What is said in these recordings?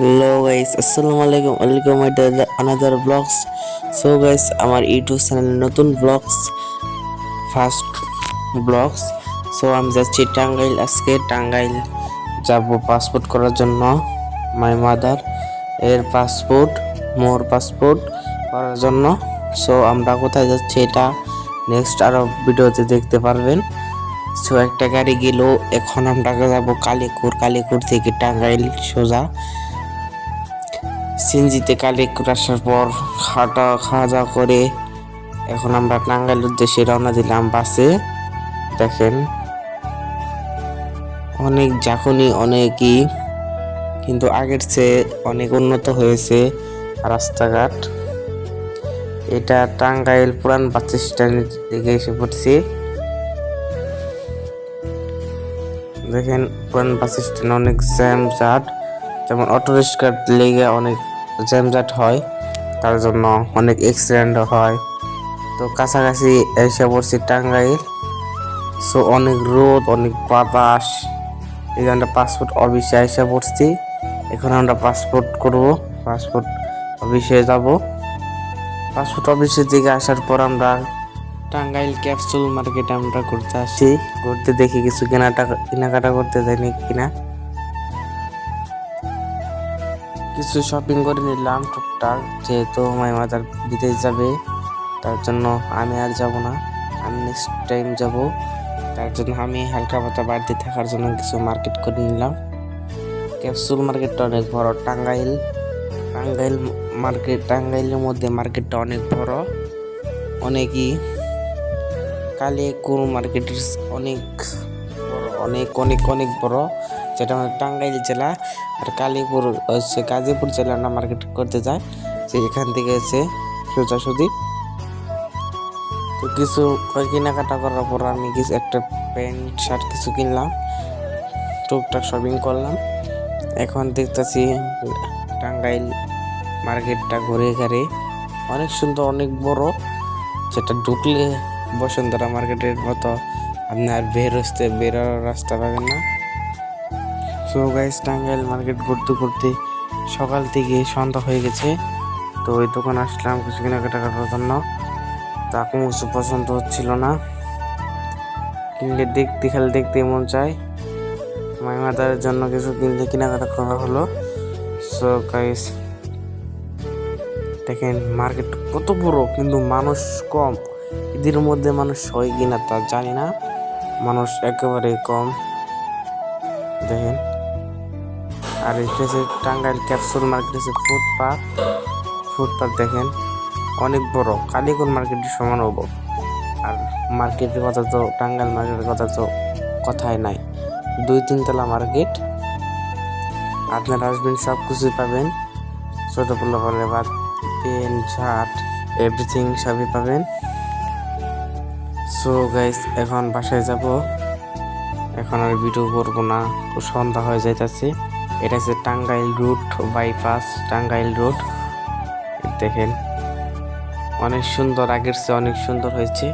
Hello guys আসসালামু আলাইকুম welcome another vlogs so guys আমার ইউটিউব চ্যানেলে নতুন ব্লগস ফার্স্ট ব্লগস সো আমি যাচ্ছি টাঙ্গাইল। আজকে টাঙ্গাইল যাব পাসপোর্ট করার জন্য মাই মাদার এর পাসপোর্ট মোর পাসপোর্ট করার জন্য। সো আমরা কোথায় যাচ্ছি এটা নেক্সট আরও ভিডিওতে দেখতে পারবেন। সো একটা গাড়ি গেল, এখন আমরা যাব কালীকুর। কালীকুর থেকে টাঙ্গাইল সোজা। সিনজিতে কালীকুর আসার পর খাটা খাওয়া দাওয়া করে এখন আমরা টাঙ্গাইল উদ্দেশ্যে রওনা দিলাম বাসে। দেখেন, অনেক জাখনি অনেকই কিন্তু আগের চেয়ে অনেক উন্নত হয়েছে রাস্তাঘাট। এটা টাঙ্গাইল পুরান বাস স্ট্যান্ড থেকে এসে পড়ছি। দেখেন, পুরান বাস স্ট্যান্ড অনেক জ্যাম জাট যেমন অটো রিক্সার লেগে অনেক জ্যামজাট হয়, তার জন্য অনেক অ্যাক্সিডেন্টও হয়। তো কাছাকাছি এসে পড়ছি টাঙ্গাইল। সো অনেক রোদ, অনেক বাতাস, এই জন্য পাসপোর্ট অফিসে এসে পড়ছি। এখন আমরা পাসপোর্ট করব পাসপোর্ট অফিসে যাব। পাসপোর্ট অফিসের দিকে আসার পর আমরা টাঙ্গাইল ক্যাপসুল মার্কেটে আমরা ঘুরতে আসছি। ঘুরতে দেখি কিছু কেনাটা কেনাকাটা করতে যাইনি কিনা। কিছু শপিং করে নিলাম টুকটাক, যেহেতু মাই মাদার বিদেশ যাবে, তার জন্য আমি আর যাব না। আমি নেক্সট টাইম যাব। তার জন্য আমি হালকা পাতা বাড়িতে থাকার জন্য কিছু মার্কেট করে নিলাম। ক্যাপসুল মার্কেটটা অনেক বড়, টাঙ্গাইল। টাঙ্গাইল মার্কেট টাঙ্গাইলের মধ্যে মার্কেটটা অনেক বড়। অনেকই। কালিয়াকুর মার্কেটের অনেক বড়, অনেক অনেক অনেক বড়। যেটা আমাদের টাঙ্গাইল জেলা আর কালীপুর, হচ্ছে গাজীপুর জেলা না মার্কেট করতে যায়। যে এখান থেকে হচ্ছে সোজাসুজি তো কিছু কেনাকাটা করার পর আমি কিছু একটা প্যান্ট, শার্ট কিছু কিনলাম। টুকটাক শপিং করলাম। এখন দেখতেছি টাঙ্গাইল মার্কেটটা ঘুরে ঘাড়ে অনেক সুন্দর, অনেক বড়। যেটা ঢুকলে বসুন্ধরা মার্কেটের মতো আপনার বের হতে বেরোর রাস্তা পাবেন না। সো গাইস টাঙ্গাইল মার্কেট ঘুরতে ঘুরতে সকাল থেকে সন্ধ্যা হয়ে গেছে। তো ওই দোকান আসলাম কিছু কেনাকাটা করার জন্য। তা কোনো কিছু পছন্দ হচ্ছিল না। কিনলে দেখতে, খেলে দেখতে মন চায়। মাই মাদারের জন্য কিছু কিনলে কেনাকাটা করা হলো। সো গাইস দেখেন মার্কেট কত বড়, কিন্তু মানুষ কম। ঈদের মধ্যে মানুষ হয় কিনা তা জানি না। মানুষ একেবারে কম। আর এটা হচ্ছে টাঙ্গাইল ক্যাপসুল মার্কেট হচ্ছে ফুটপাথ ফুটপাথ দেখেন, অনেক বড়। কালীগঞ্জ মার্কেটের সমান হব। আর মার্কেটের কথা তো, টাঙ্গাইল মার্কেটের কথা তো কথাই নাই। দুই তিনতলা মার্কেট আপনারা আসবেন সব কিছুই পাবেন। ছোটো পোলা বলে বা পেন, শার্ট এভরিথিং সবই পাবেন। সো গাইস এখন বাসায় যাব। এখন আর ভিডিও করব না। সন্ধ্যা হয়ে যাইতেছে। এটা হচ্ছে Tangail route, bypass, Tangail route. দেখেন, অনেক সুন্দর, আগের চেয়ে অনেক সুন্দর হয়েছে।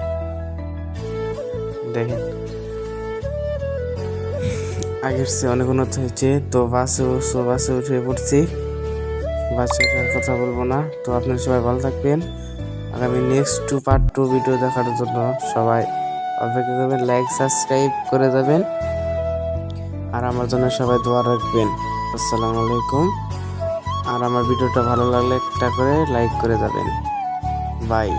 দেখেন, আগের চেয়ে অনেক উন্নত হয়েছে। তো বাসে সো বাসে উঠে পড়ছি। বাসে ওঠার কথা বলব না। তো আপনারা সবাই ভালো থাকবেন। আগামী next two part two video দেখার জন্য সবাই অপেক্ষা করবেন লাইক সাবস্ক্রাইব করে দেবেন। আর আমার জন্য সবাই দোয়া রাখবেন। আসসালামু আলাইকুম। আর আমার ভিডিওটা ভালো লাগলে একটা করে লাইক করে যাবেন। বাই।